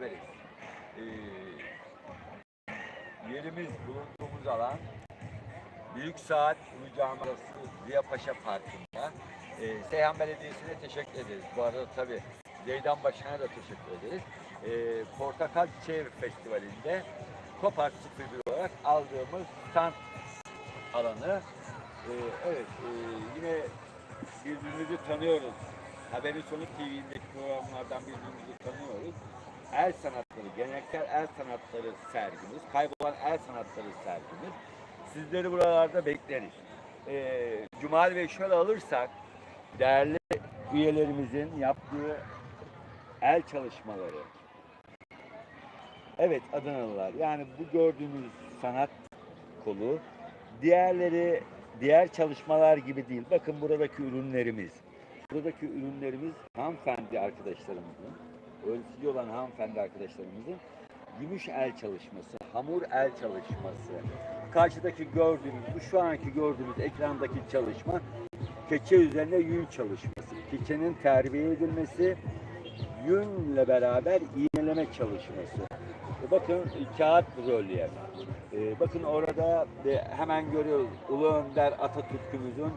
beraberiz. Ee, yerimiz bulunduğumuz alan Büyük Saat Ulu Ziya Paşa Parkı'nda. Ee, Seyhan Belediyesi'ne teşekkür ederiz. Bu arada tabii Zeydan Başkan'a da teşekkür ederiz. Ee, Portakal Çevre Festivali'nde Kopart 01 olarak aldığımız stand alanı. Ee, evet, e, yine birbirimizi tanıyoruz. Haberin Sonu TV'deki programlardan birbirimizi tanıyoruz. El sanatları, geleneksel el sanatları sergimiz, kaybolan el sanatları sergimiz. Sizleri buralarda bekleriz. Ee, Cumali Bey şöyle alırsak, değerli üyelerimizin yaptığı el çalışmaları. Evet Adanalılar, yani bu gördüğünüz sanat kolu diğerleri diğer çalışmalar gibi değil. Bakın buradaki ürünlerimiz. Buradaki ürünlerimiz hanımefendi arkadaşlarımızın, ölçülü olan hanımefendi arkadaşlarımızın gümüş el çalışması, hamur el çalışması. Karşıdaki gördüğünüz, şu anki gördüğünüz ekrandaki çalışma keçe üzerine yün çalışması. Keçenin terbiye edilmesi, yünle beraber iğneleme çalışması. Bakın kağıt rölyef. E, bakın orada e, hemen görüyoruz Ulu Önder Atatürk'ümüzün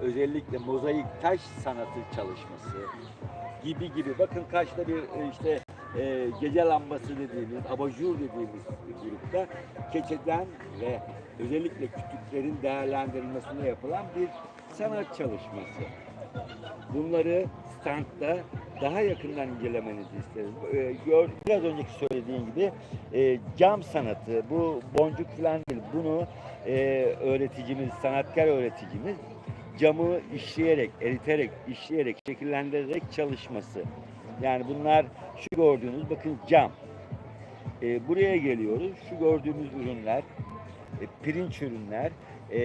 özellikle mozaik taş sanatı çalışması gibi gibi. Bakın karşıda bir e, işte e, gece lambası dediğimiz, abajur dediğimiz grupta keçeden ve özellikle kütüklerin değerlendirilmesine yapılan bir sanat çalışması. Bunları standta daha yakından incelemenizi isteriz. Ee, gör, biraz önceki söylediğim gibi e, cam sanatı, bu boncuk falan değil. Bunu e, öğreticimiz, sanatkar öğreticimiz camı işleyerek, eriterek, işleyerek, şekillendirerek çalışması. Yani bunlar şu gördüğünüz bakın cam. E, buraya geliyoruz. Şu gördüğümüz ürünler, e, pirinç ürünler, e,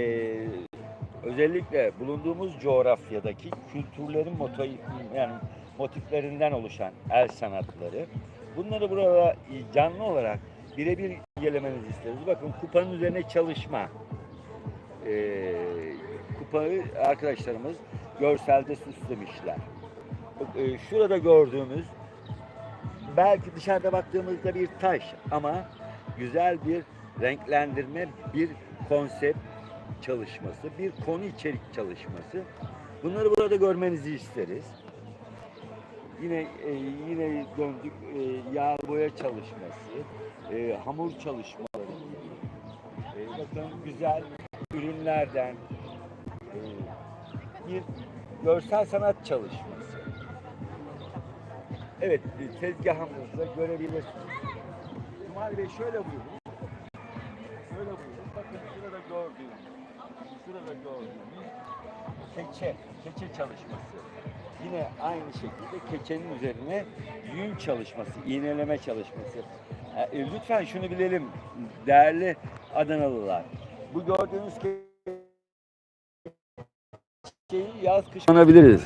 özellikle bulunduğumuz coğrafyadaki kültürlerin motif, yani motiflerinden oluşan el sanatları. Bunları burada canlı olarak birebir incelemenizi isteriz. Bakın kupanın üzerine çalışma. Ee, kupayı arkadaşlarımız görselde süslemişler. Bak, e, şurada gördüğümüz belki dışarıda baktığımızda bir taş ama güzel bir renklendirme, bir konsept çalışması, bir konu içerik çalışması. Bunları burada görmenizi isteriz. Yine e, yine döndük e, yağ boya çalışması, e, hamur çalışmaları. E, bakın güzel ürünlerden e, bir görsel sanat çalışması. Evet, e, tezgahımızda görebilirsiniz. Cumali Bey şöyle buyurun. Şöyle buyurun. Bakın şurada gördüğünüz, şurada gördüğünüz keçe, keçe çalışması. Yine aynı şekilde keçenin üzerine yün çalışması, iğneleme çalışması. E, lütfen şunu bilelim değerli Adanalılar. Bu gördüğünüz keçeyi yaz kış kullanabiliriz.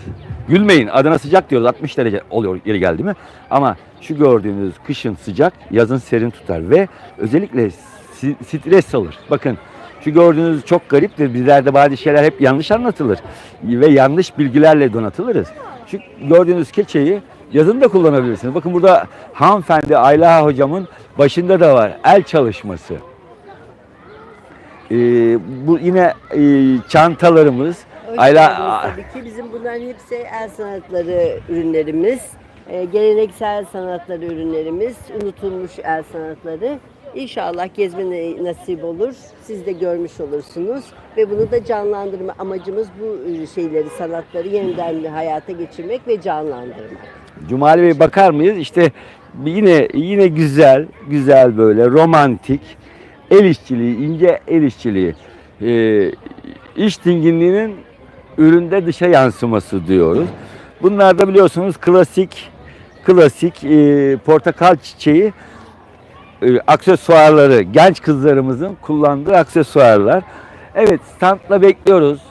Gülmeyin Adana sıcak diyoruz 60 derece oluyor yeri geldi mi? Ama şu gördüğünüz kışın sıcak yazın serin tutar ve özellikle stres alır. Bakın şu gördüğünüz çok gariptir. Bizlerde bazı şeyler hep yanlış anlatılır ve yanlış bilgilerle donatılırız. Şu gördüğünüz keçeyi yazın da kullanabilirsiniz. Bakın burada hanımefendi Ayla hocamın başında da var el çalışması. Ee, bu yine e, çantalarımız. Hoş Ayla tabii ki. Bizim bunların hepsi el sanatları ürünlerimiz. Ee, geleneksel sanatları ürünlerimiz, unutulmuş el sanatları. İnşallah gezme nasip olur. Siz de görmüş olursunuz. Ve bunu da canlandırma amacımız bu e, şeyleri, sanatları yeniden hayata geçirmek ve canlandırmak. Cumali Bey bakar mıyız? İşte yine yine güzel, güzel böyle romantik el işçiliği, ince el işçiliği. Ee, iş dinginliğinin üründe dışa yansıması diyoruz. Bunlar da biliyorsunuz klasik klasik e, portakal çiçeği e, aksesuarları, genç kızlarımızın kullandığı aksesuarlar. Evet, standla bekliyoruz.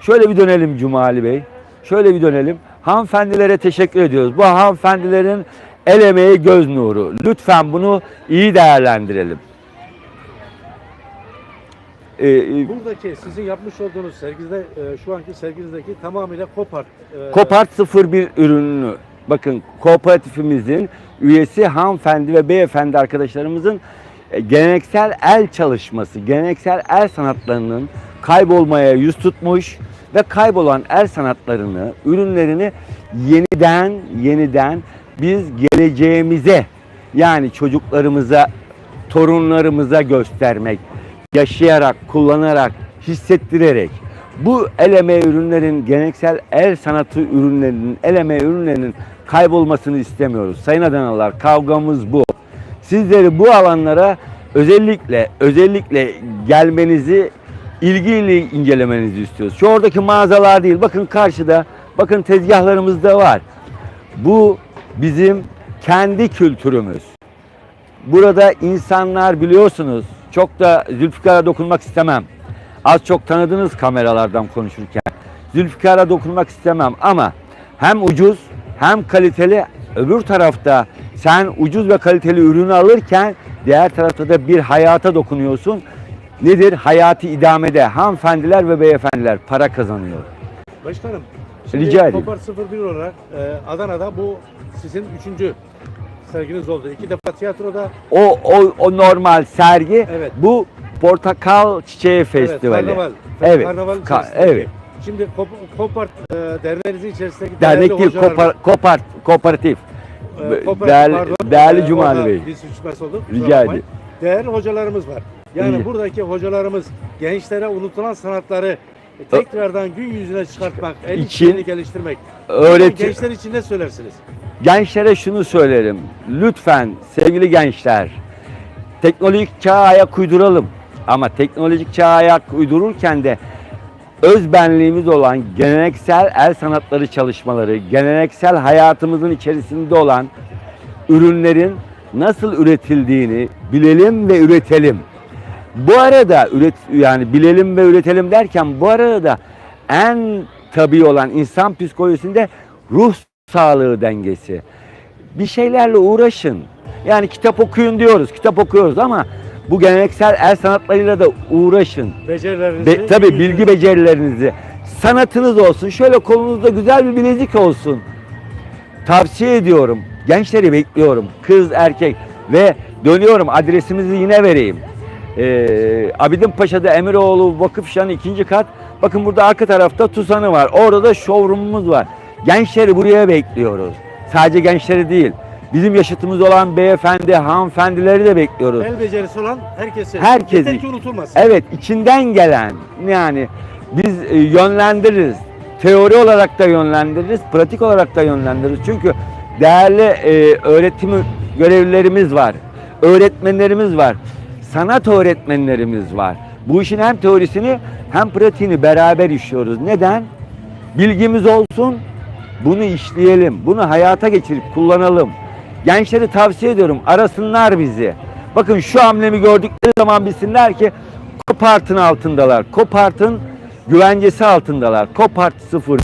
Şöyle bir dönelim Cumali Bey. Şöyle bir dönelim. Hanımefendilere teşekkür ediyoruz. Bu hanımefendilerin el emeği göz nuru. Lütfen bunu iyi değerlendirelim. Ee, e, Buradaki sizin yapmış olduğunuz sergide e, şu anki serginizdeki tamamıyla Kopart. e, Kopart 01 ürününü bakın kooperatifimizin üyesi hanımefendi ve beyefendi arkadaşlarımızın e, geleneksel el çalışması, geleneksel el sanatlarının kaybolmaya yüz tutmuş ve kaybolan el sanatlarını, ürünlerini yeniden yeniden biz geleceğimize yani çocuklarımıza, torunlarımıza göstermek, yaşayarak, kullanarak, hissettirerek bu el emeği ürünlerin, geleneksel el sanatı ürünlerinin, el emeği ürünlerinin kaybolmasını istemiyoruz. Sayın Adanalılar kavgamız bu. Sizleri bu alanlara özellikle özellikle gelmenizi ilgiyle incelemenizi istiyoruz. Şu oradaki mağazalar değil. Bakın karşıda, bakın tezgahlarımız da var. Bu bizim kendi kültürümüz. Burada insanlar biliyorsunuz çok da Zülfikar'a dokunmak istemem. Az çok tanıdınız kameralardan konuşurken. Zülfikar'a dokunmak istemem ama hem ucuz hem kaliteli öbür tarafta sen ucuz ve kaliteli ürünü alırken diğer tarafta da bir hayata dokunuyorsun. Nedir? Hayatı idamede hanımefendiler ve beyefendiler para kazanıyor. Başkanım, Rica edeyim. Kopar 01 olarak e, Adana'da bu sizin üçüncü serginiz oldu. İki defa tiyatroda, O, o, o normal sergi Evet. bu Portakal Çiçeği Festivali. evet, karnaval. Evet, Karnaval ka- evet. Şimdi Kop Kopart e, derneğinizin içerisindeki Dernek değil, kopar, kopar, kooperatif. e, Kopart, değerli, pardon, değerli e, Cumali Bey. Bir suçması oldu. kusura Rica ederim. Değerli hocalarımız var. Yani İyi. buradaki hocalarımız gençlere unutulan sanatları tekrardan gün yüzüne çıkartmak, el İçin- geliştirmek. Öğreti, Gençler için ne söylersiniz? gençlere şunu söylerim. Lütfen sevgili gençler, teknolojik çağa ayak uyduralım. Ama teknolojik çağa ayak uydururken de öz benliğimiz olan geleneksel el sanatları çalışmaları, geleneksel hayatımızın içerisinde olan ürünlerin nasıl üretildiğini bilelim ve üretelim. Bu arada üret yani bilelim ve üretelim derken bu arada da en tabii olan insan psikolojisinde ruh sağlığı dengesi. Bir şeylerle uğraşın. Yani kitap okuyun diyoruz. Kitap okuyoruz ama bu geleneksel el sanatlarıyla da uğraşın. Becerilerinizi, Be, tabii bilgi becerilerinizi, sanatınız olsun. Şöyle kolunuzda güzel bir bilezik olsun. Tavsiye ediyorum. Gençleri bekliyorum. Kız, erkek ve dönüyorum adresimizi yine vereyim. Ee, Abidin Paşa'da Emiroğlu Vakıfşanı ikinci kat. Bakın burada arka tarafta Tusan'ı var. Orada da showroom'umuz var. Gençleri buraya bekliyoruz. Sadece gençleri değil. Bizim yaşıtımız olan beyefendi, hanımefendileri de bekliyoruz. El becerisi olan herkesi. Herkesi. Yeter ki unutulmasın. Evet içinden gelen yani biz e, yönlendiririz. Teori olarak da yönlendiririz, pratik olarak da yönlendiririz. Çünkü değerli e, öğretim görevlilerimiz var, öğretmenlerimiz var, sanat öğretmenlerimiz var. Bu işin hem teorisini hem pratiğini beraber işliyoruz. Neden? Bilgimiz olsun, bunu işleyelim, bunu hayata geçirip kullanalım. Gençleri tavsiye ediyorum, arasınlar bizi. Bakın şu hamlemi gördükleri zaman bilsinler ki Kopart'ın altındalar. Kopart'ın güvencesi altındalar. Kopart 0